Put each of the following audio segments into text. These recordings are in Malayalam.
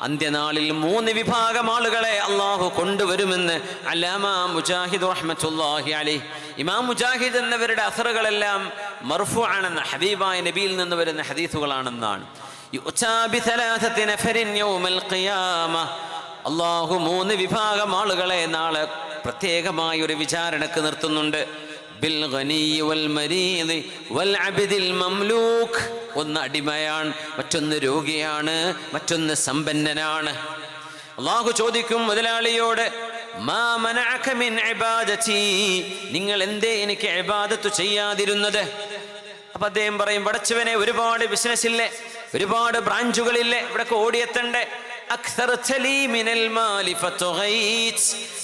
അന്ത്യനാളിൽ മൂന്ന് വിഭാഗം ആളുകളെ അള്ളാഹു കൊണ്ടുവരുമെന്ന് അല്ലാമ മുജാഹിദ് അലൈഹി. ഇമാം മുജാഹിദ് എന്നവരുടെ അസറുകളെല്ലാം മർഫു ആണെന്ന് ഹബീബായ നബിയിൽ നിന്ന് വരുന്ന ഹദീസുകളാണെന്നാണ്. അള്ളാഹു മൂന്ന് വിഭാഗം ആളുകളെ നാളെ പ്രത്യേകമായ ഒരു വിചാരണക്ക് നിർത്തുന്നുണ്ട്. ഒന്ന് അടിമയാണ് മറ്റൊന്ന് രോഗിയാണ് മറ്റൊന്ന് സമ്പന്നനാണ്. അള്ളാഹു ചോദിക്കും മുതലാളിയോട് നിങ്ങൾ എന്തേ എനിക്ക് ഇബാദത്ത് ചെയ്യാതിരുന്നത്? അപ്പൊ അദ്ദേഹം പറയും പടച്ചവനെ ഒരുപാട് ബിസിനസ് ഇല്ലേ? ഒരുപാട് ബ്രാഞ്ചുകളില്ലേ ഇവിടൊക്കെ ഓടിയെത്തണ്ടേ?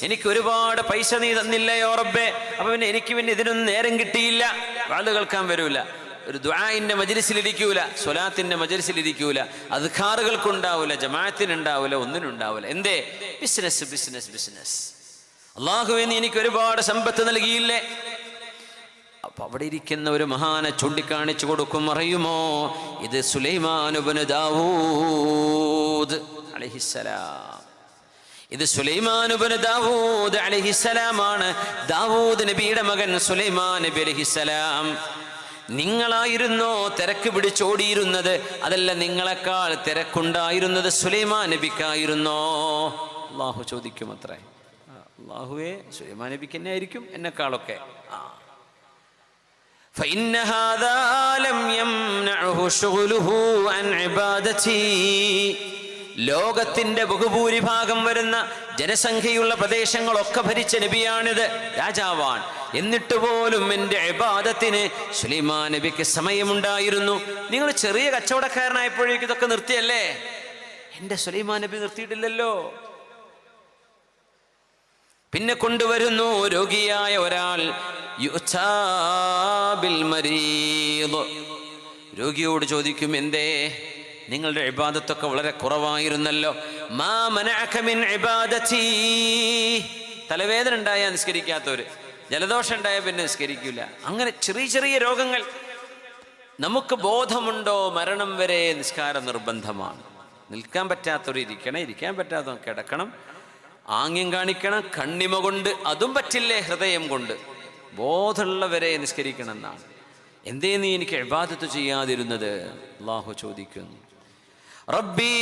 എനിക്ക് ഒരുപാട് പൈസ നീ തന്നില്ലയോ റബ്ബേ? അപ്പൊ പിന്നെ എനിക്ക് പിന്നെ ഇതിനൊന്നും നേരം കിട്ടിയില്ല. വാൾ കേൾക്കാൻ വരൂല. ഒരു ദുആഇന്റെ മജലിസിലിരിക്കൂല സ്വലാത്തിന്റെ മജ്ലിസിലിരിക്കൂല അധികാറുകൾക്കുണ്ടാവൂല ജമാഅത്തിനുണ്ടാവൂല ഒന്നിനുണ്ടാവൂല. എന്തേ? Business business business. അള്ളാഹുവിന് എനിക്ക് ഒരുപാട് സമ്പത്ത് നൽകിയില്ലേ? അപ്പൊ അവിടെ ഇരിക്കുന്ന ഒരു മഹാനെ ചൂണ്ടിക്കാണിച്ചു കൊടുക്കും. അറിയുമോ? ഇത് സുലൈമാനുബന് ദാവൂദ്. അലഹിസലാം ഇത് സുലൈമാനുബന് ദാവൂദ് അലഹിസലാമാണ് ദാവൂദ് നബിയുടെ മകൻ സുലൈമാൻ നബി അലഹിസലാം നിങ്ങളായിരുന്നോ തിരക്ക് പിടിച്ചോടിയിരുന്നത് അതല്ല നിങ്ങളെക്കാൾ തിരക്കുണ്ടായിരുന്നത് സുലൈമാൻ നബിക്കായിരുന്നോ അള്ളാഹു ചോദിക്കും അത്രേ ആ, അള്ളാഹുവേ സുലൈമാൻ നബിക്ക് തന്നെ ആയിരിക്കും എന്നെക്കാളൊക്കെ ആ فإن هذا لم يمنعه شغله عن عبادتي ലോകത്തിന്റെ ബഹുഭൂരിഭാഗം വരുന്ന ജനസംഖ്യയുള്ള പ്രദേശങ്ങളൊക്കെ ഭരിച്ച നബിയാണിത് രാജാവാൻ എന്നിട്ട് പോലും എന്റെ ഇബാദത്തിന് സുലൈമാൻ നബിക്ക് സമയമുണ്ടായിരുന്നു. നിങ്ങൾ ചെറിയ കച്ചവടക്കാരനായപ്പോഴേക്കും ഇതൊക്കെ നിർത്തിയല്ലേ? എന്റെ സുലൈമാൻ നബി നിർത്തിയിട്ടില്ലല്ലോ. പിന്നെ കൊണ്ടുവരുന്നു രോഗിയായ ഒരാൾ. രോഗിയോട് ചോദിക്കും എന്തേ? നിങ്ങളുടെ ഇബാദത്തൊക്കെ വളരെ കുറവായിരുന്നല്ലോ. മാ തലവേദന ഉണ്ടായാൽ നിസ്കരിക്കാത്തവര്. ജലദോഷം ഉണ്ടായാൽ പിന്നെ നിസ്കരിക്കില്ല അങ്ങനെ ചെറിയ ചെറിയ രോഗങ്ങൾ. നമുക്ക് ബോധമുണ്ടോ? മരണം വരെ നിസ്കാരം നിർബന്ധമാണ്. നിൽക്കാൻ പറ്റാത്തവർ ഇരിക്കണം ഇരിക്കാൻ പറ്റാത്തവർ കിടക്കണം. ആംഗ്യം കാണിക്കണം കണ്ണിമ കൊണ്ട്. അതും പറ്റില്ലേ ഹൃദയം കൊണ്ട്. ബോധമുള്ളവരെ നിസ്കരിക്കണം എന്നാണ് എന്തേ നീ എനിക്ക് ഇബാദത്ത് ചെയ്യാതിരുന്നത്? അള്ളാഹു ചോദിക്കുന്നു. റബ്ബി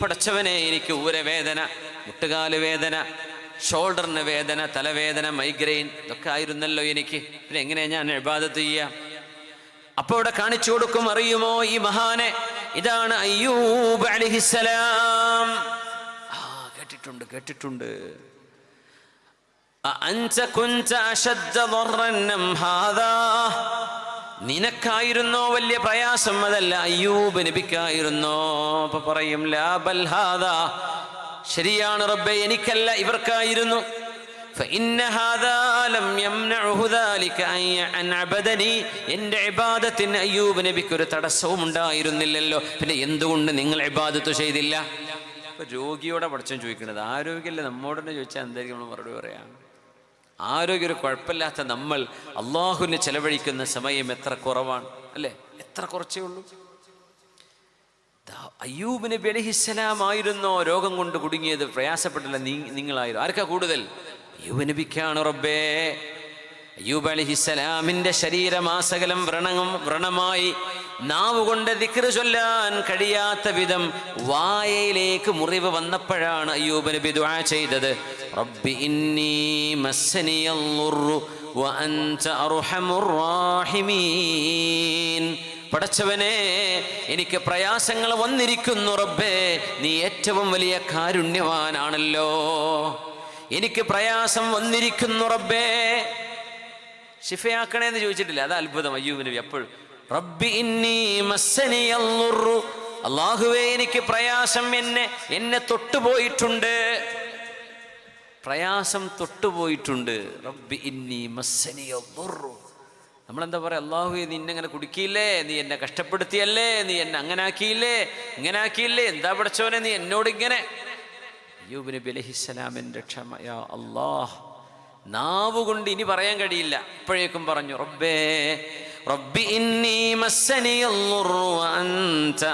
പടച്ചവനെ എനിക്ക് ഊരവേദന മുട്ടുകാൽ വേദന ഷോൾഡറിന് വേദന തലവേദന മൈഗ്രെയിൻ ഇതൊക്കെ ആയിരുന്നല്ലോ എനിക്ക്. പിന്നെ എങ്ങനെയാ ഞാൻ ഇബാദത്ത് ചെയ്യുക അപ്പോൾ ഇവിടെ കാണിച്ചു കൊടുക്കും അറിയുമോ ഈ മഹാനെ? ഇതാണ് അയ്യൂബ് അലിഹിസലാം ആ കേട്ടിട്ടുണ്ട് കേട്ടിട്ടുണ്ട്. അഞ്ച കുഞ്ച അശദ്ധ ഹാദാ. നിനക്കായിരുന്നോ വലിയ പ്രയാസം? അതല്ല അയ്യൂബ് നബിക്കായിരുന്നോ? അപ്പൊ പറയും ലാബൽഹാദ ശരിയാണ് റബ്ബെ എനിക്കല്ല ഇവർക്കായിരുന്നു. എന്റെ ഇബാദത്തിന് അയ്യൂബ് നബിക്ക് ഒരു തടസ്സവും ഉണ്ടായിരുന്നില്ലല്ലോ. പിന്നെ എന്തുകൊണ്ട് നിങ്ങൾ ഇബാദത്ത് ചെയ്തില്ല? രോഗിയോടെ പഠിച്ചോ ചോദിക്കുന്നത് ആരോഗ്യമല്ലേ നമ്മോട് ചോദിച്ചാൽ എന്തായിരിക്കും നമ്മൾ മറുപടി പറയാം? ആരോഗ്യം ഒരു കുഴപ്പമില്ലാത്ത നമ്മൾ അള്ളാഹുവിന് ചെലവഴിക്കുന്ന സമയം എത്ര കുറവാണ് അല്ലേ? എത്ര കുറച്ചേ ഉള്ളൂ. അയ്യൂബ് നബി അലഹിസ്സലാം ആയിരുന്നോ രോഗം കൊണ്ട് കുടുങ്ങിയത്? പ്രയാസപ്പെട്ടില്ല നിങ്ങളായിരുന്നു. ആർക്കാ കൂടുതൽ? അയ്യൂബ് നബിക്കാണ് റബ്ബേ. അയ്യൂബ് അലിഹിസ്സലാമിന്റെ ശരീരമാസകലം വ്രണങ്ങും വ്രണമായി നാവ് കൊണ്ട് ദിക്റ് ചൊല്ലാൻ കഴിയാത്ത വിധം വായയിലേക്ക് മുറിവ് വന്നപ്പോഴാണ് അയ്യൂബ് നബി ദുആ ചെയ്തത്. റബ്ബി ഇന്നി മസ്സനിയല്ലുറു വഅൻത അർഹമുർ റാഹിമീൻ. പടച്ചവനെ എനിക്ക് പ്രയാസങ്ങൾ വന്നിരിക്കുന്നു റബ്ബേ നീ ഏറ്റവും വലിയ കാരുണ്യവാനാണല്ലോ. എനിക്ക് പ്രയാസം വന്നിരിക്കുന്നു റബ്ബേ ഷിഫയാക്കണേ എന്ന് ചോദിച്ചിട്ടില്ല. അത് അത്ഭുതം. അയ്യൂബ് നബി റബ്ബി ഇന്നി മസ്സനിയല്ലുറു അള്ളാഹുവേ എനിക്ക് പ്രയാസം എന്നെ എന്നെ തൊട്ടുപോയിട്ടുണ്ട്. പ്രയാസം തൊട്ടുപോയിട്ടുണ്ട്. റബ്ബി ഇന്നി മസ്സനിയല്ലുറു നമ്മളെന്താ പറയാ അള്ളാഹു നീ എന്നെ അങ്ങനെ കുടുക്കിയില്ലേ? നീ എന്നെ കഷ്ടപ്പെടുത്തിയല്ലേ? നീ എന്നെ അങ്ങനെ ആക്കിയില്ലേ ഇങ്ങനെ ആക്കിയില്ലേ എന്താ പഠിച്ചവനെ നീ എന്നോട് ഇങ്ങനെ. അയ്യൂബ് നബി അലഹിസ്സലാമിന്റെ ക്ഷമ അള്ളാഹ് നാവ് കൊണ്ട് ഇനി പറയാൻ കഴിയില്ല. ഇപ്പോഴേക്കും പറഞ്ഞു റബ്ബേ റബ്ബി ഇന്നി മസ്സനിയല്ലുറു അൻത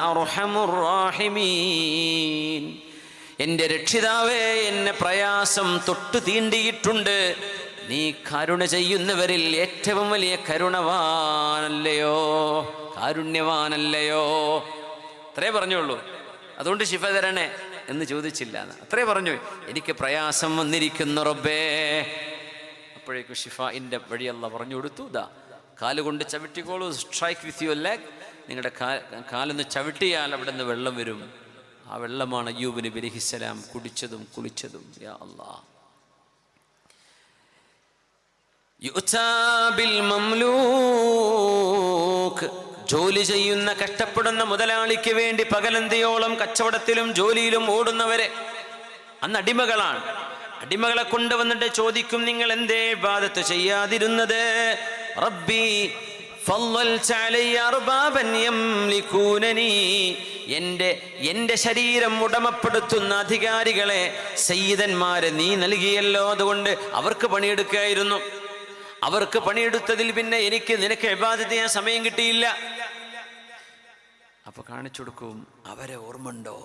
എന്റെ രക്ഷിതാവേ എന്നെ പ്രയാസം തൊട്ടു തീണ്ടിയിട്ടുണ്ട്. നീ കരുണ ചെയ്യുന്നവരിൽ ഏറ്റവും വലിയ കരുണവാനല്ലയോ? കാരുണ്യവാനല്ലയോ? അത്രേ പറഞ്ഞുള്ളൂ. അതുകൊണ്ട് ശിഫ തരണേ എന്ന് ചോദിച്ചില്ല. അത്രേ പറഞ്ഞു. എനിക്ക് പ്രയാസം വന്നിരിക്കുന്നു റബ്ബേ. അപ്പോഴേക്കും ഷിഫായിന്റെ വഴിയല്ല പറഞ്ഞു കൊടുത്തു. ഇതാ കാലുകൊണ്ട് ചവിട്ടിക്കോളൂ സ്ട്രൈക്ക് വിത്ത് യുവർ ലെഗ് നിങ്ങളുടെ കാ കാലൊന്ന് ചവിട്ടിയാൽ അവിടെ നിന്ന് വെള്ളം വരും. ആ വെള്ളമാണ് അയ്യൂബിന് ബലിഹിസലാം കുടിച്ചതും കുളിച്ചതും. യാ അല്ലാ ജോലി ചെയ്യുന്ന കഷ്ടപ്പെടുന്ന മുതലാളിക്ക് വേണ്ടി പകലന്തിയോളം കച്ചവടത്തിലും ജോലിയിലും ഓടുന്നവരെ. അന്ന് അടിമകളാണ്. അടിമകളെ കൊണ്ടുവന്നിട്ട് ചോദിക്കും നിങ്ങൾ എന്തേ ബാധത്ത് ചെയ്യാതിരുന്നത്? റബ്ബി എന്റെ എന്റെ ശരീരം ഉടമപ്പെടുത്തുന്ന അധികാരികളെ സയ്യിദന്മാരെ നീ നൽകിയല്ലോ അതുകൊണ്ട് അവർക്ക് പണിയെടുക്കായിരുന്നു. അവർക്ക് പണിയെടുത്തതിൽ പിന്നെ എനിക്ക് നിനക്ക് എബാധിത ചെയ്യാൻ സമയം കിട്ടിയില്ല. അപ്പൊ കാണിച്ചു കൊടുക്കും അവരെ ഓർമ്മണ്ടോ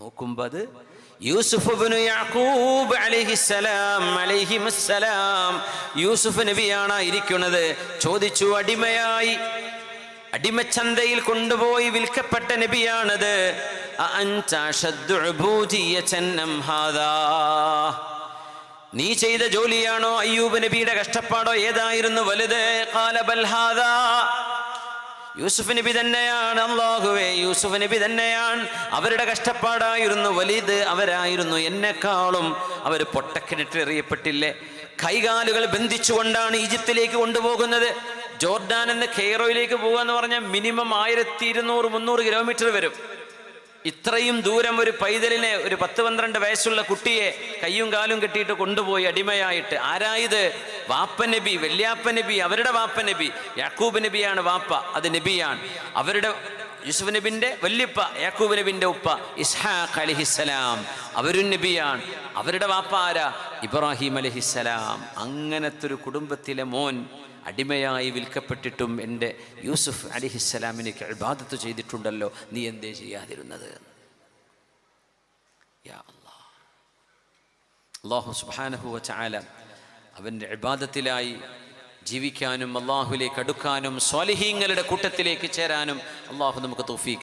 നോക്കുമ്പോ അത് യൂസുഫ് യാക്കൂബ് അലൈഹിസ്സലാം യൂസുഫ് നബിയാണ് ഇരിക്കുന്നത് ചോദിച്ചു അടിമയായി. അടിമച്ചന്തയിൽ കൊണ്ടുപോയി വിൽക്കപ്പെട്ട നബിയാണത്. നീ ചെയ്ത ജോലിയാണോ അയ്യൂബ് നബിയുടെ കഷ്ടപ്പാടോ? ഏതായിരുന്നു വലുത്? ഖാല ബൽ ഹാദാ. യൂസുഫ് നബി തന്നെയാണ് അള്ളാഹുവേ യൂസുഫ് നബി തന്നെയാണ്. അവരുടെ കഷ്ടപ്പാടായിരുന്നു. വലുത് അവരായിരുന്നു. എന്നെക്കാളും അവർ പൊട്ടക്കിണിട്ടെറിയപ്പെട്ടില്ലേ കൈകാലുകൾ ബന്ധിച്ചുകൊണ്ടാണ് ഈജിപ്തിലേക്ക് കൊണ്ടുപോകുന്നത്. ജോർഡാൻ എന്ന് കെയ്റോയിലേക്ക് പോകുക എന്ന് പറഞ്ഞാൽ മിനിമം ആയിരത്തി ഇരുന്നൂറ് മുന്നൂറ് കിലോമീറ്റർ വരും. ഇത്രയും ദൂരം ഒരു പൈതലിനെ ഒരു പത്ത് പന്ത്രണ്ട് വയസ്സുള്ള കുട്ടിയെ കയ്യും കാലും കെട്ടിയിട്ട് കൊണ്ടുപോയി അടിമയായിട്ട്. ആരായത് വാപ്പ നബി വല്യാപ്പ നബി അവരുടെ വാപ്പ നബി. യാക്കൂബ് നബിയാണ് വാപ്പ അത് നബിയാണ്. അവരുടെ യൂസുഫ് നബിന്റെ വല്യപ്പ യാക്കൂബ് നബിന്റെ ഉപ്പ ഇസ്ഹാഖ് അലഹിസ്സലാം. അവരും നബിയാണ്. അവരുടെ വാപ്പ ആരാ? ഇബ്രാഹിം അലഹിസ്സലാം. അങ്ങനത്തെ ഒരു കുടുംബത്തിലെ മോൻ അടിമയായി വിൽക്കപ്പെട്ടിട്ടും എന്റെ യൂസുഫ് അലിഹിസ്സലാമിനെ ഇബാദത്ത് ചെയ്തിട്ടുണ്ടല്ലോ. നീ എന്തേ ചെയ്യാതിരുന്നത്. അള്ളാഹു സുബാനഹുവ ചാല അവന്റെ ഇബാദത്തിലായി ജീവിക്കാനും അള്ളാഹുലേക്ക് അടുക്കാനും സ്വാലിഹീങ്ങളുടെ കൂട്ടത്തിലേക്ക് ചേരാനും അള്ളാഹു നമുക്ക് തോഫീക്ക്